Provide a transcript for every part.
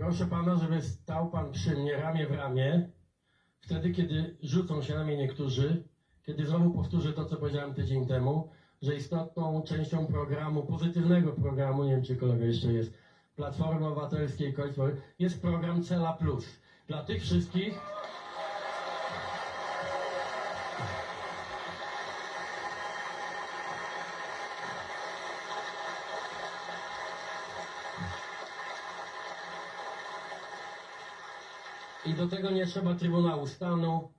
Proszę pana, żeby stał pan przy mnie ramię w ramię, wtedy, kiedy rzucą się na mnie niektórzy, kiedy znowu powtórzę to, co powiedziałem tydzień temu, że istotną częścią programu, pozytywnego programu, nie wiem, czy kolega jeszcze jest, Platformy Obywatelskiej, jest program Cela Plus. Dla tych wszystkich, I do tego nie trzeba Trybunału Stanu.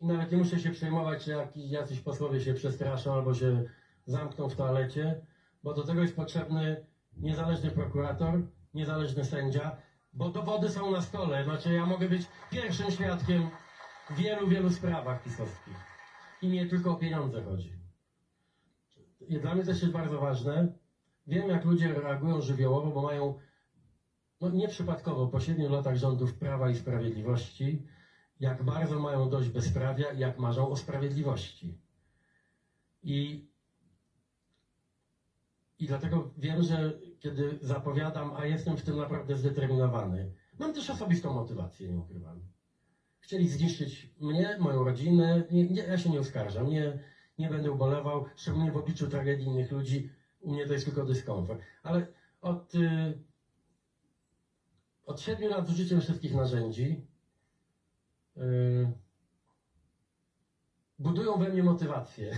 I nawet nie muszę się przejmować, czy jakiś, jacyś posłowie się przestraszą albo się zamkną w toalecie, bo do tego jest potrzebny niezależny prokurator, niezależny sędzia, bo dowody są na stole. Znaczy ja mogę być pierwszym świadkiem w wielu, wielu sprawach pisowskich. I nie tylko o pieniądze chodzi. I dla mnie też jest bardzo ważne. Wiem, jak ludzie reagują żywiołowo, bo mają no nieprzypadkowo po siedmiu latach rządów Prawa i Sprawiedliwości, jak bardzo mają dość bezprawia i jak marzą o sprawiedliwości. I, I dlatego wiem, że kiedy zapowiadam, a jestem w tym naprawdę zdeterminowany, mam też osobistą motywację, nie ukrywam. Chcieli zniszczyć mnie, moją rodzinę. Nie, nie, ja się nie uskarżam, nie, nie będę ubolewał, szczególnie w obliczu tragedii innych ludzi. U mnie to jest tylko dyskomfort. Ale od... Y, od siedmiu lat z użyciem wszystkich narzędzi yy, budują we mnie motywację.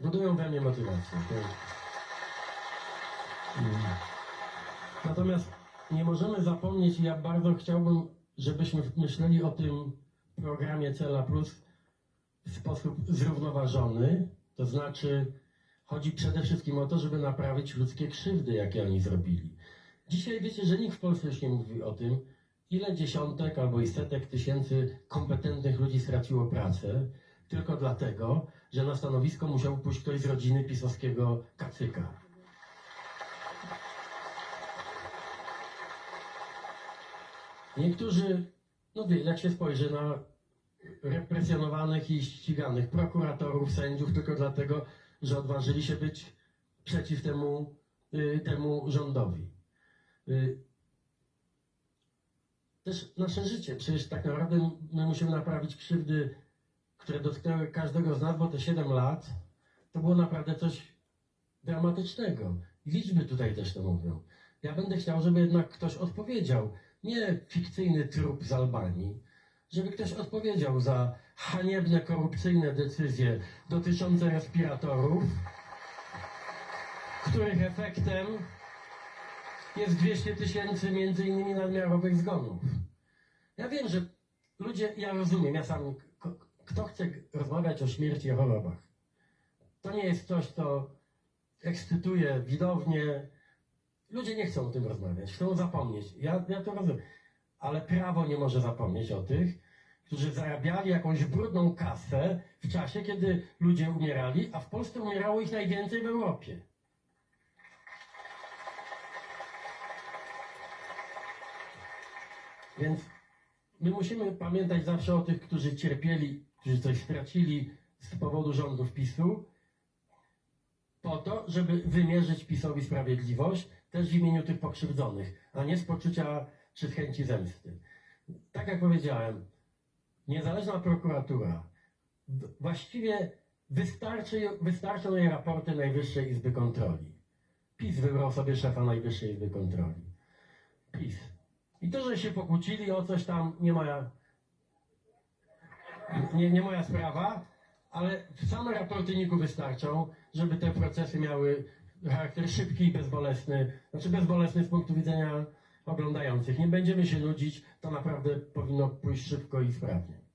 Budują we mnie motywację. Natomiast nie możemy zapomnieć, i ja bardzo chciałbym, żebyśmy myśleli o tym programie Cela Plus w sposób zrównoważony. To znaczy, chodzi przede wszystkim o to, żeby naprawić ludzkie krzywdy, jakie oni zrobili. Dzisiaj wiecie, że nikt w Polsce już nie mówi o tym, ile dziesiątek albo i setek tysięcy kompetentnych ludzi straciło pracę tylko dlatego, że na stanowisko musiał pójść ktoś z rodziny pisowskiego kacyka. Niektórzy, no wie, jak się spojrzy na represjonowanych i ściganych prokuratorów, sędziów tylko dlatego, że odważyli się być przeciw temu, y, temu rządowi. Y, Też nasze życie, przecież tak naprawdę my musimy naprawić krzywdy, które dotknęły każdego z nas, bo te 7 lat to było naprawdę coś dramatycznego. Liczby tutaj też to mówią. Ja będę chciał, żeby jednak ktoś odpowiedział. Nie fikcyjny trup z Albanii, żeby ktoś odpowiedział za haniebne, korupcyjne decyzje dotyczące respiratorów, których efektem jest 200 tysięcy między innymi nadmiarowych zgonów. Ja wiem, że ludzie, ja rozumiem, ja sam, kto chce rozmawiać o śmierci i chorobach, to nie jest coś, co ekscytuje widownię. Ludzie nie chcą o tym rozmawiać, chcą zapomnieć. Ja, ja to rozumiem. Ale prawo nie może zapomnieć o tych, którzy zarabiali jakąś brudną kasę w czasie, kiedy ludzie umierali, a w Polsce umierało ich najwięcej w Europie. Więc my musimy pamiętać zawsze o tych, którzy cierpieli, którzy coś stracili z powodu rządów PiSu, po to, żeby wymierzyć PiSowi sprawiedliwość, też w imieniu tych pokrzywdzonych, a nie z poczucia czy z chęci zemsty. Tak jak powiedziałem, niezależna prokuratura, właściwie wystarczy, wystarczą jej raporty Najwyższej Izby Kontroli. PiS wybrał sobie szefa Najwyższej Izby Kontroli. I to, że się pokłócili o coś tam, nie moja, nie, nie moja sprawa, ale same raporty NIK-u wystarczą, żeby te procesy miały charakter szybki i bezbolesny. Znaczy bezbolesny z punktu widzenia oglądających. Nie będziemy się nudzić, to naprawdę powinno pójść szybko i sprawnie.